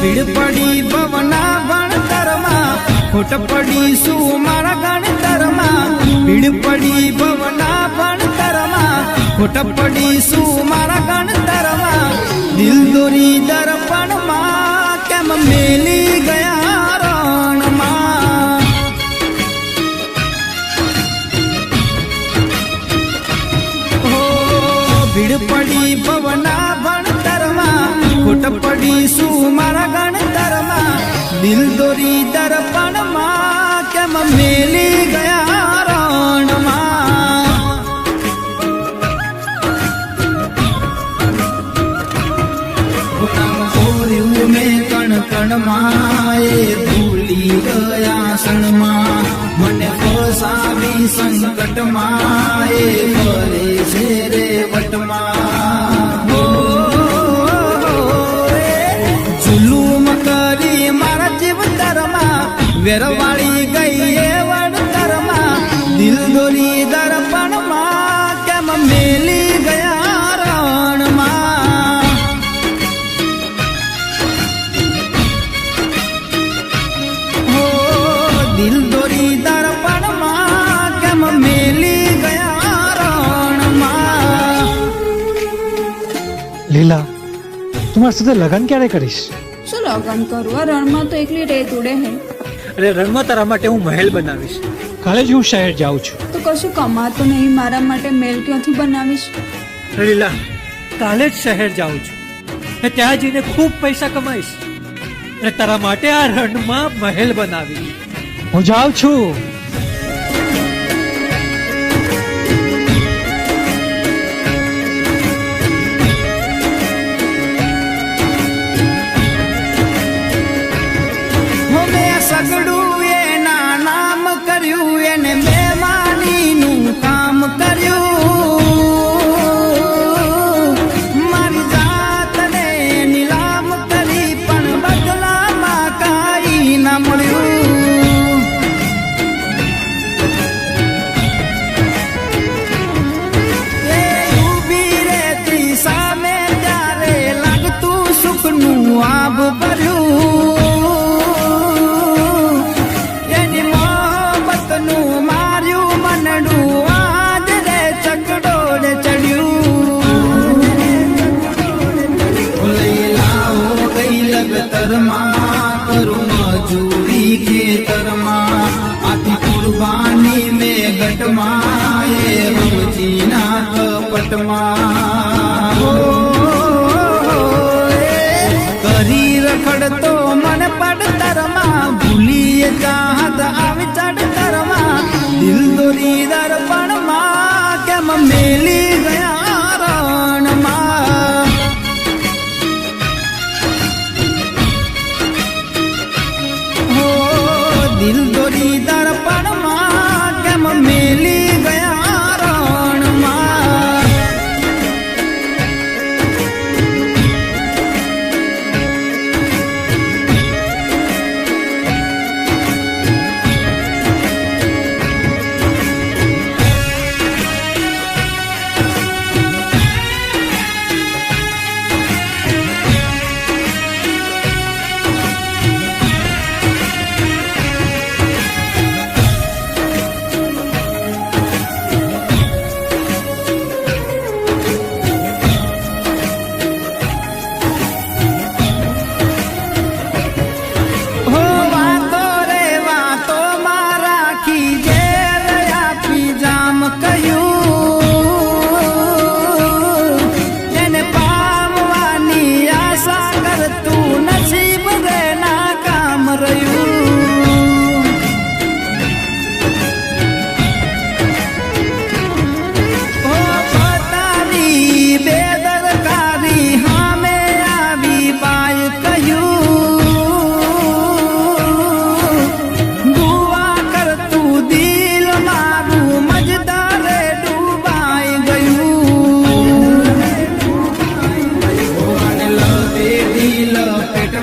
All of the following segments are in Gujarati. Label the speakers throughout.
Speaker 1: ભીડ પડી ભવના ભણતરમાં ખોટ પડી શું મારા ગણતરમાં ભીડ પડી ભવના ભણતરમાં ખોટ પડી શું મારા ગણતરમાં દિલ દોરી દર્પણમાં કેમ મેલી ગયા રણમાં? ભીડ પડી ભવના ભણતરમાં ખોટ પડી શું મારા ગણતરમાં દિલ દોરી દર્પણમાં કેમ મેલી ગયા રણમાં? મેં કણ કણમાં, એ ભૂલી ગયા ક્ષણમાં. મને ફસાવી સંકટમાં, એ ફરે છે રે વટમાં.
Speaker 2: લીલા તું મારી સાથે લગ્ન ક્યારે કરીશ?
Speaker 3: શું લગન કરું? આ રણમાં તો એકલી રેત ઉડે હે.
Speaker 2: અરે રણમાં તારા માટે હું મહેલ બનાવીશ. કાલે જ હું શહેર જાઉં છું.
Speaker 3: તો કશું કમાતું નહીં મારા માટે મેલ ક્યાંથી બનાવીશ?
Speaker 2: લીલા કાલે જ શહેર જાઉં છું. ને ત્યાં જઈને ખૂબ પૈસા કમાઈશ. અને તારા માટે આ રણમાં મહેલ બનાવીશ. હું જાઉં છું.
Speaker 1: કપટમાં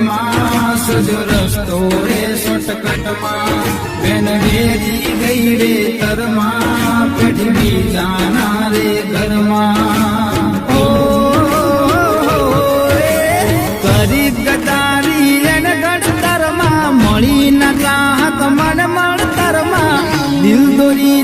Speaker 1: માં સજ રસ્તો રે શોર્ટકટમાં. બેન વેરી ગઈ રે તરમાં પેઢી જાના રે ઘરમાં. કરી ગદારી એને ગણતરમાં મળી ના ચાહત મન મળતરમાં દિલ દોરી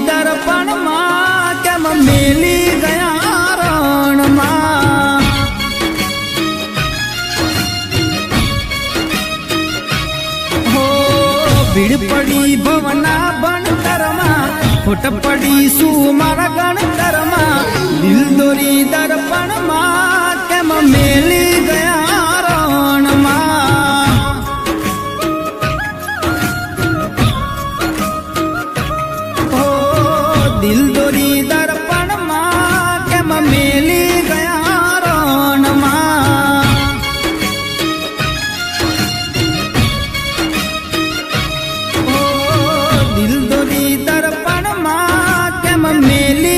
Speaker 1: પડી ભવના ભણતરમાં ફૂટ પડી શું મારા ગણતરમાં દિલ દોરી દર્પણમાં કેમ મેલી ગયા ನಮ್ಮ ಮೇಲೆ